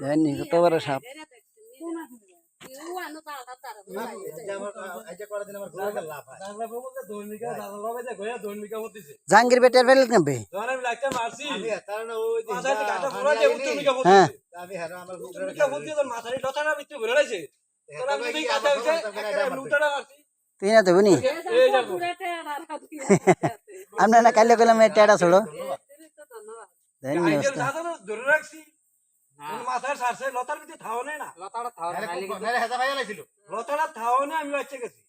জানি কত বড় সাপ। জাহাঙ্গীর বেটার ফেল কেমবে হ্যাঁ। তুই না দেবনি আমরা না কাইলে কইলাম এই টেড়া ছোড়ো জানি অবস্থা ধরে রাখছি মাথায় সারছে লতার ভিতরে থাও নেই না লতাটা থাও নেই আমি বাচ্চা গেছি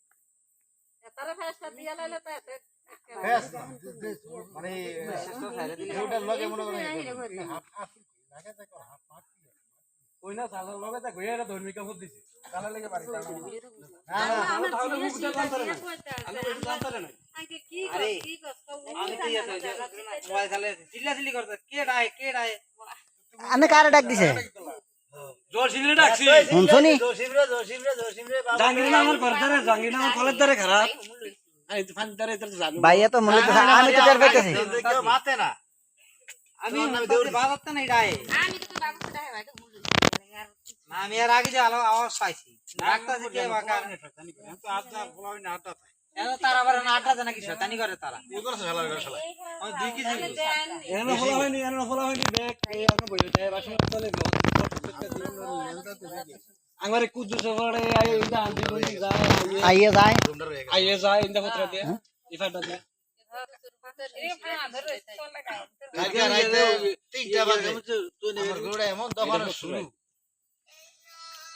ওই না সালার লগে তা গইয়া ধর্মী কাপড় দিছে আমি কারে ডাক দিছে জল সিগরে ডাকছি শুনছনি জাঙ্গির না আমার ঘর ধারে জাঙ্গির না আমার কলের ধারে খারাপ আমি তো ফান ধারে তো জানো ভাইয়া তো মূলত আমি তো পাইতেছি আমি বাজাতে না আমি এর আগে যে আলো আওয়াজ পাইছি বাকা এত তারা আবার না আটটা নাকি শয়তানি করে তারা আমি দুই কেজি এনে ফলা হয়নি এনে ফলা হয়নি দেখ এই আমরা বইতে যায় বাসন চলে গেল আমার কুদ্দু সফরে আই ইন্দা আন্দি বলি যায় আইয়ে যায় আইয়ে যায় ইন্দা পত্র দিয়ে ইফাটা দিয়ে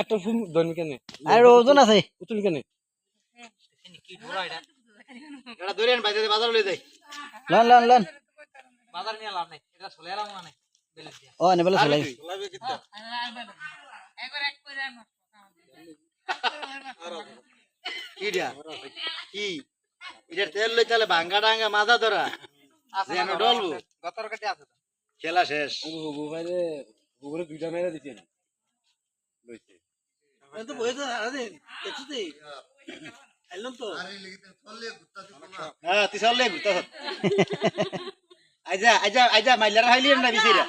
আটটা ফুম ধরমি কেন? আর ওজন আছে উতুল কেন লন লন লন। বাজার নিয়ে লাভ নাই এটা চলে এলাম না ও নে বলে চলাই কি এটা তেল লই তাহলে ভাঙ্গা ডাঙ্গা মাথা ধরা। যেন ডলবো। গতর কাটে আছে খেলা শেষ। বুবুরে দুইটা মেরে দিছে। লইছে হ্যাঁ তুই চললে ঘুরতে আইজা আইজা আইজা মাইলার হাইলিয়েন না বিচিরা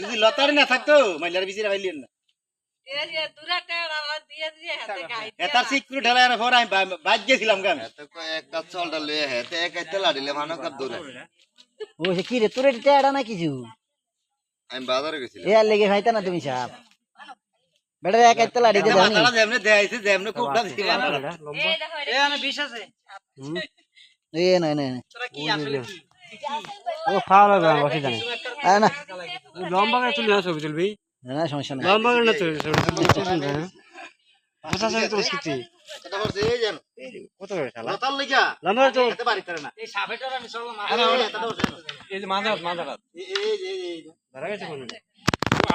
যদি লতারি না থাকতো মাইলার বিচিরা হাইলিয়েন না। এটার পর আমি। বাজ গেছিলাম গান এক কাপ চালটা লয়ে হেতে এক তেলা দিলে মানো কাপ দূরে ও সে কি রে তোরে টেড়া না কিছু? আমি বাজারে গেছিলাম। এ আর লেগে খাইতা না তুমি সাপ। বেটা এক একটা লাড়ি দে দাও মাথাটা যেমনে দেয়াইছে যেমনে কোপটা দিছি এ আমি বিশ আছে। এ না না না। তোরা কি আসলে কি? ও খাওয়া লাগবে আমার বসে জানি। আ না। লম্বা করে তুলি না ছবি তুলবি। না সমস্যা নাই। লম্বা করে না তুলি ছবি তুলবি আচ্ছা আচ্ছা তুই স্কিটি। এটা করছে এই জানো। কত করে শালা? লতার লাগিয়া লম্বা তো এতে বাড়ি তারে না। এই সাপেটার আমি সব আরে তো এই যে মাঝারাত এই এই এই এই ধরা গেছে কোন